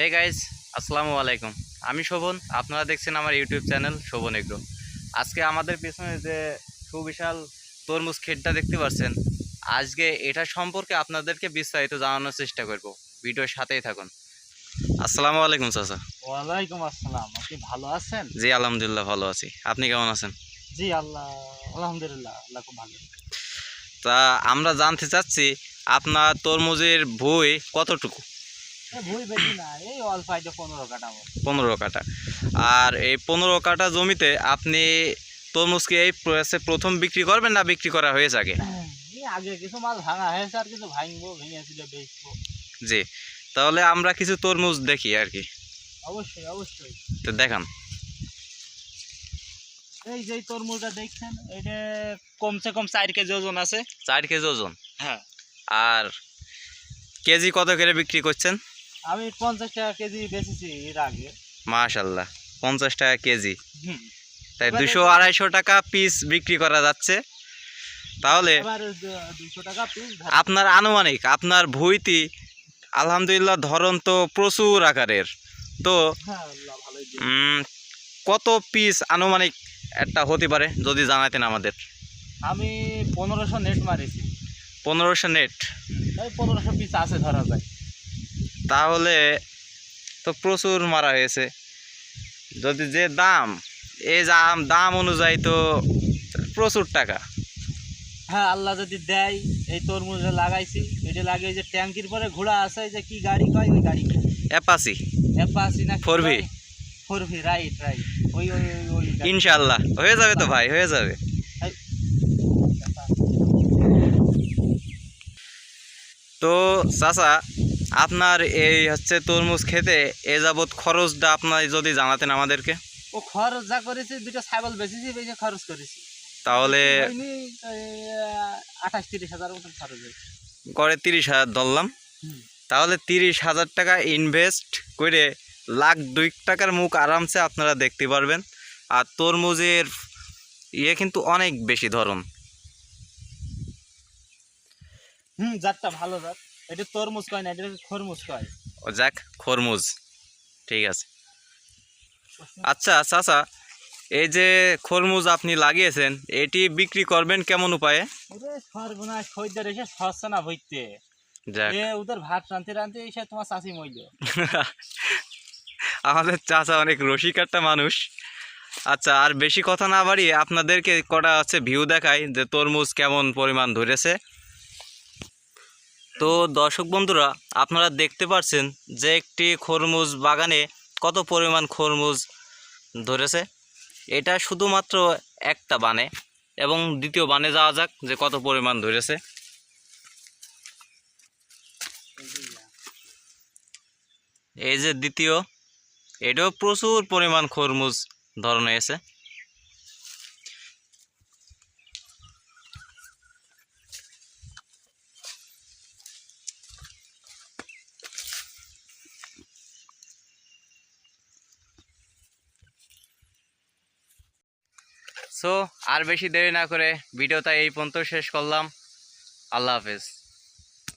Hey guys আসসালামু আলাইকুম। আমি শোভন আপনারা দেখছেন আমার ইউটিউব চ্যানেল শোভন এগ্রো। আজকে আমাদের পেছনে যে সুবিশাল তরমুজ ক্ষেতটা দেখতে পাচ্ছেন আজকে এটা সম্পর্কে আপনাদেরকে বিস্তারিত জানানোর চেষ্টা করব। ভিডিওর সাথেই থাকুন। আসসালামু আলাইকুম চাচা। ওয়ালাইকুম আসসালাম আপনি ভালো আছেন? জি আলহামদুলিল্লাহ ভালো আছি। আপনি কেমন আছেন? জি আল্লাহ আলহামদুলিল্লাহ আল্লাহ খুব ভালো। তা আমরা জানতে চাচ্ছি আপনার তরমুজের বই কতটুকু? পনেরো কাটা পনেরো কাটা আর এই পনেরো কাটা জমিতে আপনি তরমুজকে এই প্রথম বিক্রি করবেন না বিক্রি করা হয়েছে আগে আগে কিছু মাল ভাঙা হয়েছে আর কিছু ভাঙবো ভেঙেছিল বেচবো। জি তাহলে আমরা কিছু তরমুজ দেখি আর কি। অবশ্যই অবশ্যই। তো দেখান। এই যে তরমুজটা দেখছেন এটা কমসে কম চার কেজি ওজন আছে। চার কেজি ওজন? হ্যাঁ। আর কেজি কত করে বিক্রি করছেন? আমি পঞ্চাশ টাকা কেজি বেচেছি এর আগে। মাশাল্লাহ পঞ্চাশ টাকা কেজি। তাই দুশো আড়াইশো টাকা পিস বিক্রি করা যাচ্ছে। তাহলে আপনার আনুমানিক আপনার ভুইতি আলহামদুলিল্লাহ ধরন তো প্রচুর আকারের। তো হ্যাঁ কত পিস আনুমানিক একটা হতে পারে যদি জানাতেন আমাদের? আমি পনেরোশো নেট মারিছি। পনেরোশো নেট। পনেরোশো পিস আছে ধরা যায়। তাহলে তো প্রচুর মারা হয়েছে। যদি যে দাম এই দাম দাম অনুযায়ী তো প্রচুর টাকা। হ্যাঁ আল্লাহ যদি দেয় এই তরমুজ লাগাইছি এটা লাগিয়ে যে ট্যাঙ্কির পরে ঘোড়া আছে এই যে কি গাড়ি কয় ওই গাড়ি অ্যাপাসি অ্যাপাসি না 4V? Four V. Right right. ওই ওই ওই। ইনশাল্লাহ হয়ে যাবে তো ভাই হয়ে যাবে। তো চাচা আপনার এই হচ্ছে তরমুজ খেতে এ যাবৎ খরচটা আপনার যদি জানাতেন আমাদেরকে। ও খরচ যা করেছি দুটো ছাগল বেচেছি বেশি খরচ করেছি। তাহলে আঠাশ তিরিশ হাজার মতন খরচ হয়েছে। করে তিরিশ হাজার ধরলাম। তাহলে তিরিশ হাজার টাকা ইনভেস্ট করে লাখ দুই টাকার মুখ আরামসে আপনারা দেখতে পারবেন। আর তরমুজের ইয়ে কিন্তু অনেক বেশি ধরন। হুম জাতটা ভালো জাত। এটা তরমুজ কয় না এটা খরমুজ কয়? ও যাক খরমুজ। ঠিক আছে। আচ্ছা চাচা এই যে খরমুজ আপনি লাগিয়েছেন এটি বিক্রি করবেন কেমন উপায়ে? সর্বনাশ খরিদ্দার এসে সস্তা না ভইতে। ওদের ভাত রাঁধতে রাঁধতে এসে তোমার চাষি মইল। আমাদের চাচা অনেক রসিক একটা মানুষ। আচ্ছা আর বেশি কথা না বাড়িয়ে আপনাদেরকে কটা হচ্ছে ভিউ দেখাই যে তরমুজ কেমন পরিমাণ ধরেছে। তো দর্শক বন্ধুরা, আপনারা দেখতে পাচ্ছেন যে একটি খরমুজ বাগানে কত পরিমাণ খরমুজ ধরেছে। এটা শুধুমাত্র একটা বানে এবং দ্বিতীয় বানে যাওয়া যাক যে কত পরিমাণ ধরেছে। এই যে দ্বিতীয়, এটাও প্রচুর পরিমাণ খরমুজ ধরন হয়েছে। সো আর বেশি দেরি না করে ভিডিওটা এই পর্যন্ত শেষ করলাম। আল্লাহ হাফেজ।